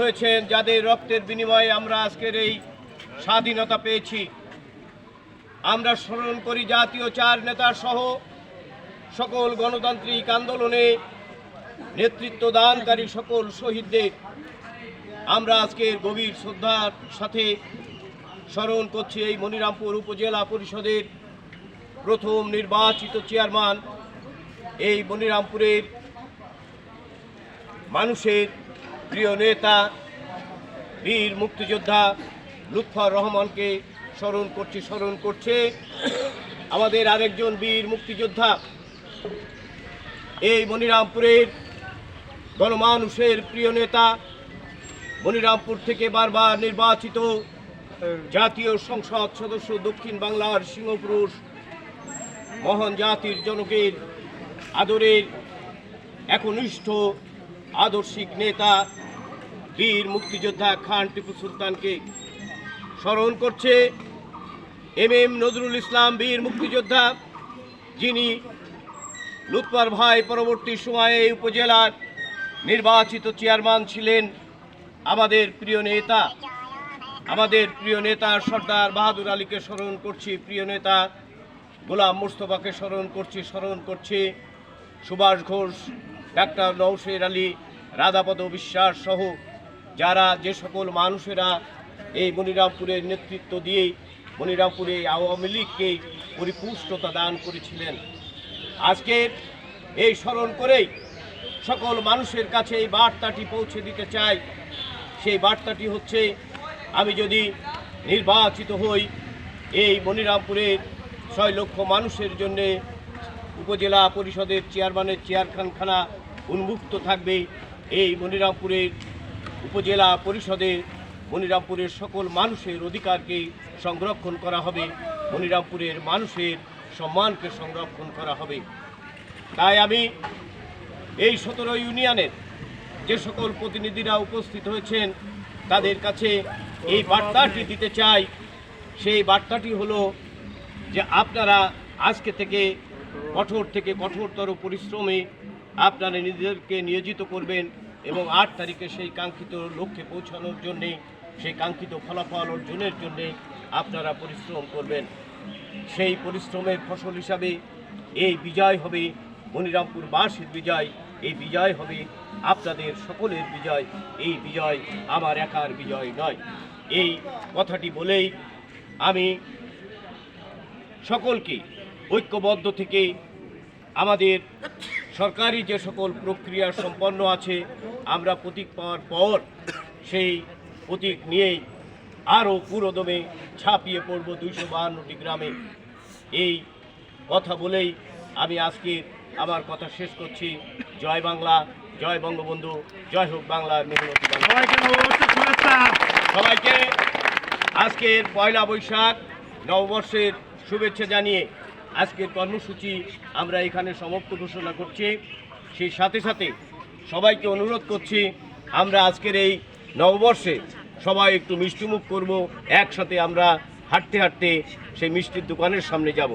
হয়েছেন, যাদের রক্তের বিনিময়ে আমরা আজকের এই স্বাধীনতা পেয়েছি। আমরা স্মরণ করি জাতীয় চার নেতা সহ সকল গণতান্ত্রিক আন্দোলনে নেতৃত্ব দানকারী সকল শহীদদের আমরা আজকের গভীর শ্রদ্ধার সাথে স্মরণ করছি এই মনিরামপুর উপজেলা পরিষদের প্রথম নির্বাচিত চেয়ারম্যান, এই মনিরামপুরের মানুষের প্রিয় নেতা, বীর মুক্তিযোদ্ধা লুৎফর রহমানকে স্মরণ করছি, স্মরণ করছে আমাদের আরেকজন বীর মুক্তিযোদ্ধা। এই মনিরামপুরের গণমানুষের প্রিয় নেতা, মনিরামপুর থেকে বারবার নির্বাচিত জাতীয় সংসদ সদস্য দক্ষিণ বাংলার সিংহপুরুষ, মহান জাতির জনকের আদরের একনিষ্ঠ আদর্শিক নেতা বীর মুক্তিযোদ্ধা খান টিপু সুলতানকে স্মরণ করছে এম এম নজরুল ইসলাম বীর মুক্তিযোদ্ধা, যিনি লুৎপার ভাই পরবর্তী সময়ে এই উপজেলার নির্বাচিত চেয়ারম্যান ছিলেন। আমাদের প্রিয় নেতা, আমাদের প্রিয় নেতা সর্দার বাহাদুর আলীকে স্মরণ করছি। প্রিয় নেতা গোলাম মুস্তফাকে স্মরণ করছি স্মরণ করছি। সুভাষ ঘোষ, ডাক্তার নৌশের আলী, রাধাপদ বিশ্বাস সহ যারা যে সকল মানুষেরা এই মনিরামপুরের নেতৃত্ব দিয়ে মনিরামপুরে আওয়ামী লীগকে পরিপুষ্টতা দান করেছিলেন আজকের এই স্মরণ করেই সকল মানুষের কাছে এই বার্তাটি পৌঁছে দিতে চাই। সেই বার্তাটি হচ্ছে, আমি যদি নির্বাচিত হই, এই মনিরামপুরের ছয় লক্ষ মানুষের জন্যে উপজেলা পরিষদের চেয়ারম্যানের চেয়ারখানখানা উন্মুক্ত থাকবে। এই মনিরামপুরের উপজেলা পরিষদে মনিরামপুরের সকল মানুষের অধিকারকে সংরক্ষণ করা হবে। মনিরামপুরের মানুষের সম্মানকে সংরক্ষণ করা হবে। তাই আমি এই সতেরো ইউনিয়নের যে সকল প্রতিনিধিরা উপস্থিত হয়েছেন, তাদের কাছে এই বার্তাটি দিতে চাই। সেই বার্তাটি হলো যে আপনারা আজকে থেকে কঠোর থেকে কঠোরতর পরিশ্রমে আপনারা নিজেদেরকে নিয়োজিত করবেন। এবং আট তারিখে সেই কাঙ্ক্ষিত লক্ষ্যে পৌঁছানোর জন্যে, সেই কাঙ্ক্ষিত ফলাফল অর্জনের জন্যে আপনারা পরিশ্রম করবেন। সেই পরিশ্রমের ফসল হিসাবে এই বিজয় হবে মনিরামপুর বাসীর বিজয়, এই বিজয় হবে আপনাদের সকলের বিজয়, এই বিজয় আমার একার বিজয় নয়। এই কথাটি বলেই আমি সকলকে ঐক্যবদ্ধ থেকে আমাদের সরকারি যে সকল প্রক্রিয়া সম্পন্ন আছে আমরা প্রতীক পাওয়ার পর সেই প্রতীক নিয়েই আরও পুরোদমে ছাপিয়ে পড়ব দুইশো বাহান্নটি গ্রামে। এই কথা বলেই আমি আজকে আমার কথা শেষ করছি। জয় বাংলা জয় বঙ্গবন্ধু জয় হোক বাংলার মেহনতি বাংলা। শুভেচ্ছা। সবাইকে আজকের পয়লা বৈশাখ নববর্ষের শুভেচ্ছা জানিয়ে আজকের কর্মসূচি আমরা এখানে সমাপ্ত ঘোষণা করছি। সেই সাথে সাথে সবাইকে অনুরোধ করছি, আমরা আজকের এই নববর্ষে সবাই একটু মিষ্টিমুখ করব, একসাথে আমরা হাঁটতে হাঁটতে সেই মিষ্টির দোকানের সামনে যাব।